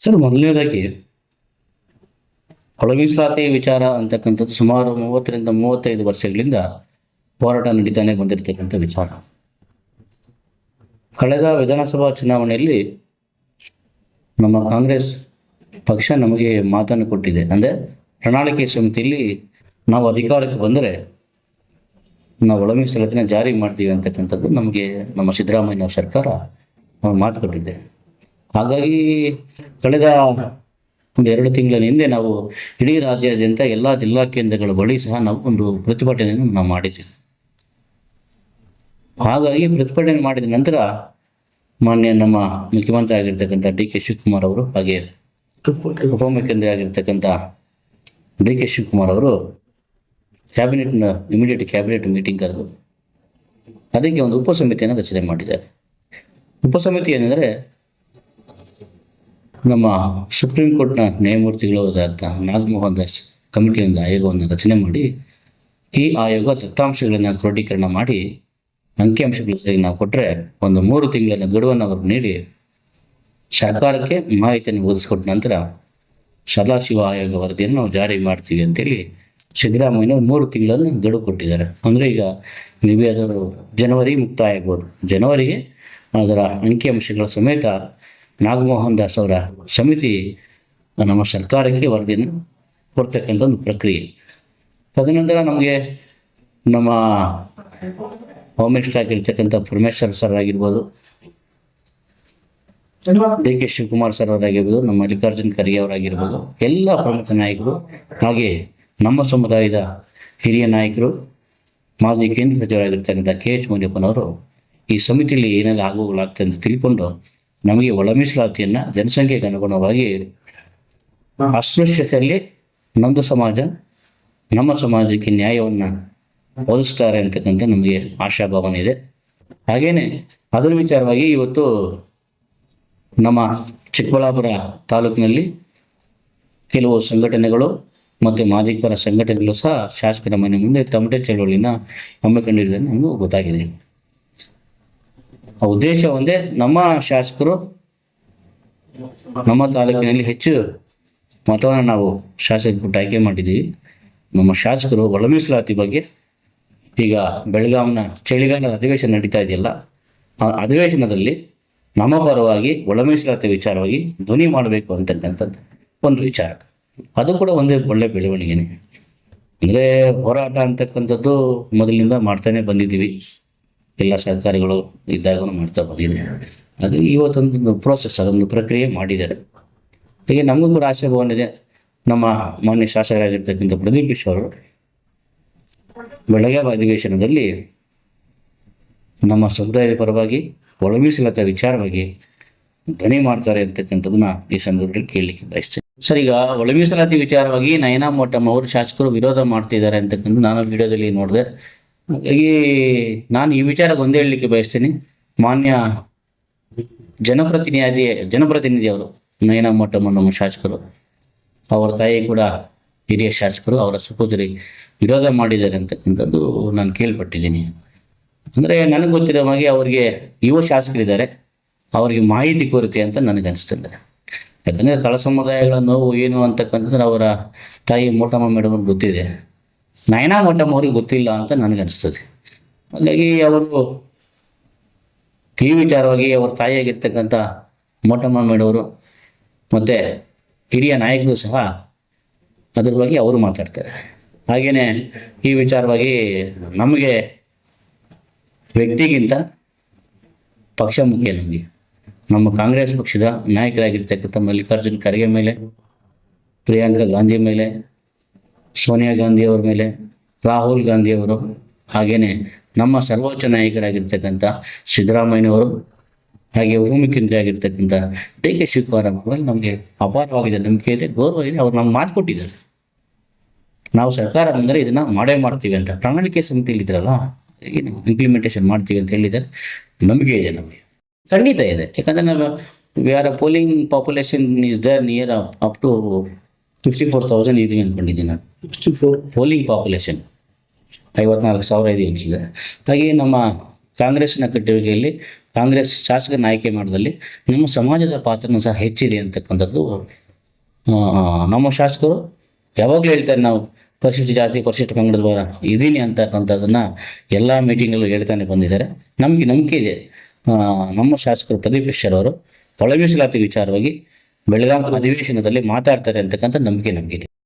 Sir, ಮೊದಲನೇದಾಗಿ ಒಳ ಮೀಸಲಾತಿ ವಿಚಾರ ಅಂತಕ್ಕಂಥದ್ದು ಸುಮಾರು ಮೂವತ್ತರಿಂದ ಮೂವತ್ತೈದು ವರ್ಷಗಳಿಂದ ಹೋರಾಟ ನಡೀತಾನೆ ಬಂದಿರತಕ್ಕಂಥ ವಿಚಾರ. ಕಳೆದ ವಿಧಾನಸಭಾ ಚುನಾವಣೆಯಲ್ಲಿ ನಮ್ಮ ಕಾಂಗ್ರೆಸ್ ಪಕ್ಷ ನಮಗೆ ಮಾತನ್ನು ಕೊಟ್ಟಿದೆ. ಅಂದರೆ, ಪ್ರಣಾಳಿಕೆ ಸಮಿತಿಯಲ್ಲಿ ನಾವು ಅಧಿಕಾರಕ್ಕೆ ಬಂದರೆ ನಾವು ಒಳ ಮೀಸಲಾತಿನ ಜಾರಿ ಮಾಡ್ತೀವಿ ಅಂತಕ್ಕಂಥದ್ದು ನಮಗೆ ನಮ್ಮ ಸಿದ್ದರಾಮಯ್ಯ ಸರ್ಕಾರ ಮಾತು ಕೊಟ್ಟಿದೆ. ಹಾಗಾಗಿ ಕಳೆದ ಒಂದು ಎರಡು ತಿಂಗಳ ಹಿಂದೆ ನಾವು ಇಡೀ ರಾಜ್ಯಾದ್ಯಂತ ಎಲ್ಲ ಜಿಲ್ಲಾ ಕೇಂದ್ರಗಳ ಬಳಿ ಸಹ ನಾವು ಒಂದು ಪ್ರತಿಭಟನೆಯನ್ನು ನಾವು ಮಾಡಿದ್ದೇವೆ ಹಾಗಾಗಿ ಪ್ರತಿಭಟನೆ ಮಾಡಿದ ನಂತರ ಮಾನ್ಯ ನಮ್ಮ ಮುಖ್ಯಮಂತ್ರಿ ಆಗಿರ್ತಕ್ಕಂಥ ಡಿ ಕೆ ಶಿವಕುಮಾರ್ ಅವರು ಹಾಗೆ ಉಪಮುಖ್ಯಮಂತ್ರಿ ಆಗಿರ್ತಕ್ಕಂಥ ಡಿ ಕೆ ಶಿವಕುಮಾರ್ ಅವರು ಕ್ಯಾಬಿನೆಟ್ನ ಇಮಿಡಿಯೇಟ್ ಕ್ಯಾಬಿನೆಟ್ ಮೀಟಿಂಗ್ ಕರೆದು ಅದಕ್ಕೆ ಒಂದು ಉಪಸಮಿತಿಯನ್ನು ರಚನೆ ಮಾಡಿದ್ದಾರೆ. ಉಪಸಮಿತಿ ಏನೆಂದರೆ ನಮ್ಮ ಸುಪ್ರೀಂ ಕೋರ್ಟ್ನ ನ್ಯಾಯಮೂರ್ತಿಗಳು ನಾಗಮೋಹನ್ ದಾಸ್ ಕಮಿಟಿಯಿಂದ ಆಯೋಗವನ್ನು ರಚನೆ ಮಾಡಿ, ಈ ಆಯೋಗ ದತ್ತಾಂಶಗಳನ್ನು ಕ್ರೋಢೀಕರಣ ಮಾಡಿ, ಅಂಕಿಅಂಶಗಳ ಜೊತೆಗೆ ನಾವು ಕೊಟ್ಟರೆ ಒಂದು ಮೂರು ತಿಂಗಳ ಗಡುವನ್ನು ಅವ್ರಿಗೆ ನೀಡಿ, ಸರ್ಕಾರಕ್ಕೆ ಮಾಹಿತಿಯನ್ನು ಒದಗಿಸ್ಕೊಟ್ಟ ನಂತರ ಸದಾಶಿವ ಆಯೋಗ ವರದಿಯನ್ನು ಜಾರಿ ಮಾಡ್ತೀವಿ ಅಂತೇಳಿ ಸಿದ್ದರಾಮಯ್ಯ ಮೂರು ತಿಂಗಳನ್ನು ಗಡುವು ಕೊಟ್ಟಿದ್ದಾರೆ. ಅಂದರೆ ಈಗ ನೀವೇ ಅದರ ಜನವರಿ ಮುಕ್ತಾಯ ಆಗ್ಬೋದು. ಜನವರಿಗೆ ಅದರ ಅಂಕಿಅಂಶಗಳ ಸಮೇತ ನಾಗಮೋಹನ್ ದಾಸ್ ಅವರ ಸಮಿತಿ ನಮ್ಮ ಸರ್ಕಾರಕ್ಕೆ ವರದಿಯನ್ನು ಕೊಡ್ತಕ್ಕಂಥ ಒಂದು ಪ್ರಕ್ರಿಯೆ. ತದನಂತರ ನಮಗೆ ನಮ್ಮ ಹೋಮ್ ಮಿನಿಸ್ಟರ್ ಆಗಿರ್ತಕ್ಕಂಥ ಪರಮೇಶ್ವರ್ ಸರ್ ಆಗಿರ್ಬೋದು, ಡಿ ಕೆ ಶಿವಕುಮಾರ್ ಸರ್ ಅವರಾಗಿರ್ಬೋದು, ನಮ್ಮ ಮಲ್ಲಿಕಾರ್ಜುನ್ ಖರ್ಗೆ ಅವರಾಗಿರ್ಬೋದು, ಎಲ್ಲ ಪ್ರಮುಖ ನಾಯಕರು ಹಾಗೆ ನಮ್ಮ ಸಮುದಾಯದ ಹಿರಿಯ ನಾಯಕರು, ಮಾಜಿ ಕೇಂದ್ರ ಸಚಿವರಾಗಿರ್ತಕ್ಕಂಥ ಕೆ ಎಚ್ ಮುನಿಯಪ್ಪನವರು ಈ ಸಮಿತಿಯಲ್ಲಿ ಏನೆಲ್ಲ ಆಗುಗಳಾಗ್ತದೆ ಅಂತ ತಿಳ್ಕೊಂಡು ನಮಗೆ ಒಳ ಮೀಸಲಾತಿಯನ್ನು ಜನಸಂಖ್ಯೆಗೆ ಅನುಗುಣವಾಗಿ ಅಸ್ಪೃಶ್ಯತೆಯಲ್ಲಿ ನಮ್ಮದು ಸಮಾಜ ನಮ್ಮ ಸಮಾಜಕ್ಕೆ ನ್ಯಾಯವನ್ನು ಒದಗಿಸ್ತಾರೆ ಅಂತಕ್ಕಂಥ ನಮಗೆ ಆಶಾಭಾವನೆ ಇದೆ. ಹಾಗೇನೆ ಅದರ ವಿಚಾರವಾಗಿ ಇವತ್ತು ನಮ್ಮ ಚಿಕ್ಕಬಳ್ಳಾಪುರ ತಾಲೂಕಿನಲ್ಲಿ ಕೆಲವು ಸಂಘಟನೆಗಳು ಮತ್ತು ಮಾದಿಕರ ಸಂಘಟನೆಗಳು ಸಹ ಶಾಸಕರ ಮನೆ ಮುಂದೆ ತಮಟೆ ಚಳವಳಿನ ಹಮ್ಮಿಕೊಂಡಿರುವುದನ್ನು ನಮಗೂ ಗೊತ್ತಾಗಿದೆ. ಉದ್ದೇಶ ಒಂದೇ, ನಮ್ಮ ಶಾಸಕರು ನಮ್ಮ ತಾಲೂಕಿನಲ್ಲಿ ಹೆಚ್ಚು ಮತವನ್ನು ನಾವು ಶಾಸಕ ಆಯ್ಕೆ ಮಾಡಿದ್ದೀವಿ. ನಮ್ಮ ಶಾಸಕರು ಒಳ ಮೀಸಲಾತಿ ಬಗ್ಗೆ ಈಗ ಬೆಳಗಾವಿನ ಚಳಿಗಾಲದ ಅಧಿವೇಶನ ನಡೀತಾ ಇದೆಯಲ್ಲ, ಆ ಅಧಿವೇಶನದಲ್ಲಿ ನಮ್ಮ ಪರವಾಗಿ ಒಳ ಮೀಸಲಾತಿ ವಿಚಾರವಾಗಿ ಧ್ವನಿ ಮಾಡಬೇಕು ಅಂತಕ್ಕಂಥದ್ದು ಒಂದು ವಿಚಾರ. ಅದು ಕೂಡ ಒಂದೇ ಒಳ್ಳೆ ಬೆಳವಣಿಗೆನೆ. ಅಂದರೆ ಹೋರಾಟ ಅಂತಕ್ಕಂಥದ್ದು ಮೊದಲಿನಿಂದ ಮಾಡ್ತಾನೆ ಬಂದಿದ್ದೀವಿ. ಎಲ್ಲ ಸರ್ಕಾರಿಗಳು ಇದ್ದಾಗ ಮಾಡ್ತಾ ಬಂದಿದೆ ಅದು ಇವತ್ತೊಂದು ಪ್ರೋಸೆಸ್ ಅದೊಂದು ಪ್ರಕ್ರಿಯೆ ಮಾಡಿದ್ದಾರೆ. ಹೀಗೆ ನಮಗೂ ಕೂಡ ಆಸೆ ಬಂದಿದೆ. ನಮ್ಮ ಮಾನ್ಯ ಶಾಸಕರಾಗಿರ್ತಕ್ಕಂಥ ಪ್ರದೀಪ್ ಅವರು ಬೆಳಗಾವಿ ಅಧಿವೇಶನದಲ್ಲಿ ನಮ್ಮ ಸಮುದಾಯದ ಪರವಾಗಿ ಒಳ ಮೀಸಲಾತಿ ವಿಚಾರವಾಗಿ ಧ್ವನಿ ಮಾಡ್ತಾರೆ ಅಂತಕ್ಕಂಥದ್ದನ್ನ ಈ ಸಂದರ್ಭದಲ್ಲಿ ಕೇಳಲಿಕ್ಕೆ ಬಯಸ್ತೇನೆ. ಸರ್, ಈಗ ಒಳ ಮೀಸಲಾತಿ ವಿಚಾರವಾಗಿ ನಯನಾ ಮೋಟಮ್ ಅವರು ಶಾಸಕರು ವಿರೋಧ ಮಾಡ್ತಿದ್ದಾರೆ ಅಂತಕ್ಕಂಥ ನಾನು ವಿಡಿಯೋದಲ್ಲಿ ನೋಡಿದೆ. ಹಾಗಾಗಿ ನಾನು ಈ ವಿಚಾರ ಒಂದೇ ಹೇಳಲಿಕ್ಕೆ ಬಯಸ್ತೀನಿ. ಮಾನ್ಯ ಜನಪ್ರತಿನಿಧಿ ಜನಪ್ರತಿನಿಧಿ ಅವರು, ನಯನ ಮೋಟಮ್ ನಮ್ಮ ಶಾಸಕರು, ಅವರ ತಾಯಿ ಕೂಡ ಹಿರಿಯ ಶಾಸಕರು, ಅವರ ಸಹೋದರಿ ವಿರೋಧ ಮಾಡಿದ್ದಾರೆ ಅಂತಕ್ಕಂಥದ್ದು ನಾನು ಕೇಳ್ಪಟ್ಟಿದ್ದೀನಿ. ಅಂದರೆ ನನಗೆ ಗೊತ್ತಿರೋ ಹಾಗೆ ಅವರಿಗೆ ಯುವ ಶಾಸಕರಿದ್ದಾರೆ. ಅವರಿಗೆ ಮಾಹಿತಿ ಕೊರತೆ ಅಂತ ನನಗೆ ಅನಿಸ್ತದೆ ಯಾಕಂದರೆ ಕಳ ಸಮುದಾಯಗಳ ನೋವು ಏನು ಅಂತಕ್ಕಂಥದ್ದು ಅವರ ತಾಯಿ ಮೋಟಮ್ಮ ಮೇಡಮ್ ಗೊತ್ತಿದೆ. ನಯನಾ ಮಟ್ಟಮ್ ಅವ್ರಿಗೆ ಗೊತ್ತಿಲ್ಲ ಅಂತ ನನಗೆ ಅನಿಸ್ತದೆ. ಹಾಗಾಗಿ ಅವರು ಈ ವಿಚಾರವಾಗಿ ಅವ್ರ ತಾಯಿಯಾಗಿರ್ತಕ್ಕಂಥ ಮೋಟಮ್ಮ ಮೇಡವರು ಮತ್ತು ಹಿರಿಯ ನಾಯಕರು ಸಹ ಅದ್ರ ಬಗ್ಗೆ ಅವರು ಮಾತಾಡ್ತಾರೆ. ಹಾಗೆಯೇ ಈ ವಿಚಾರವಾಗಿ ನಮಗೆ ವ್ಯಕ್ತಿಗಿಂತ ಪಕ್ಷ ಮುಖ್ಯ ನಮಗೆ. ನಮ್ಮ ಕಾಂಗ್ರೆಸ್ ಪಕ್ಷದ ನಾಯಕರಾಗಿರ್ತಕ್ಕಂಥ ಮಲ್ಲಿಕಾರ್ಜುನ್ ಖರ್ಗೆ ಮೇಲೆ, ಪ್ರಿಯಾಂಕಾ ಗಾಂಧಿ ಮೇಲೆ ಸೋನಿಯಾ ಗಾಂಧಿ ಅವರ ಮೇಲೆ, ರಾಹುಲ್ ಗಾಂಧಿ ಅವರು ಹಾಗೆಯೇ ನಮ್ಮ ಸರ್ವೋಚ್ಚ ನಾಯಕರಾಗಿರ್ತಕ್ಕಂಥ ಸಿದ್ದರಾಮಯ್ಯನವರು, ಹಾಗೆ ಕೇಂದ್ರ ಆಗಿರ್ತಕ್ಕಂಥ ಡಿ ಕೆ ಶಿವಕುಮಾರ್ ಅವರ ನಮಗೆ ಅಪಾರವಾಗಿದೆ ನಂಬಿಕೆ ಇದೆ ಗೌರವ ಇದೆ ಅವ್ರು ನಮ್ಗೆ ಮಾತು ಕೊಟ್ಟಿದ್ದಾರೆ. ನಾವು ಸರ್ಕಾರ ಬಂದರೆ ಇದನ್ನು ಮಾಡೇ ಮಾಡ್ತೀವಿ ಅಂತ. ಪ್ರಣಾಳಿಕೆ ಸಮಿತಿಯಲ್ಲಿ ಇದ್ರಲ್ಲ ಇಂಪ್ಲಿಮೆಂಟೇಷನ್ ಮಾಡ್ತೀವಿ ಅಂತ ಹೇಳಿದ್ದಾರೆ. ನಂಬಿಕೆ ಇದೆ ನಮಗೆ. ಖಂಡಿತ ಇದೆ. ಯಾಕಂದರೆ ನಾವು we are a polling population is there near up up to fifty four thousand ಇದೀವಿ ಅಂದ್ಕೊಂಡಿದ್ದೀನಿ ನಾನು? ಸಿಕ್ಸ್ಟಿ ಫೋರ್ ಪೋಲಿಂಗ್ ಪಾಪ್ಯುಲೇಷನ್ ಐವತ್ನಾಲ್ಕು ಸಾವಿರ ಇದೆ ಅನ್ಸಿದೆ ಹಾಗೆ ನಮ್ಮ ಕಾಂಗ್ರೆಸ್ನ ಕಟ್ಟುವಿಕೆಯಲ್ಲಿ ಕಾಂಗ್ರೆಸ್ ಶಾಸಕರನ್ನ ಆಯ್ಕೆ ಮಾಡೋದಲ್ಲಿ ನಮ್ಮ ಸಮಾಜದ ಪಾತ್ರನೂ ಸಹ ಹೆಚ್ಚಿದೆ ಅಂತಕ್ಕಂಥದ್ದು ನಮ್ಮ ಶಾಸಕರು ಯಾವಾಗಲೂ ಹೇಳ್ತಾರೆ ನಾವು ಪರಿಶಿಷ್ಟ ಜಾತಿ ಪರಿಶಿಷ್ಟ ಪಂಗಡದ ಇದ್ದೀನಿ ಅಂತಕ್ಕಂಥದ್ದನ್ನು ಎಲ್ಲ ಮೀಟಿಂಗಲ್ಲೂ ಹೇಳ್ತಾನೆ ಬಂದಿದ್ದಾರೆ. ನಮಗೆ ನಂಬಿಕೆ ಇದೆ. ನಮ್ಮ ಶಾಸಕರು ಪ್ರದೀಪ್ ಅವರು ಒಳಮೀಸಲಾತಿ ವಿಚಾರವಾಗಿ ಬೆಳಗಾವಿ ಅಧಿವೇಶನದಲ್ಲಿ ಮಾತಾಡ್ತಾರೆ ಅಂತಕ್ಕಂಥ ನಂಬಿಕೆ ನಮಗಿದೆ.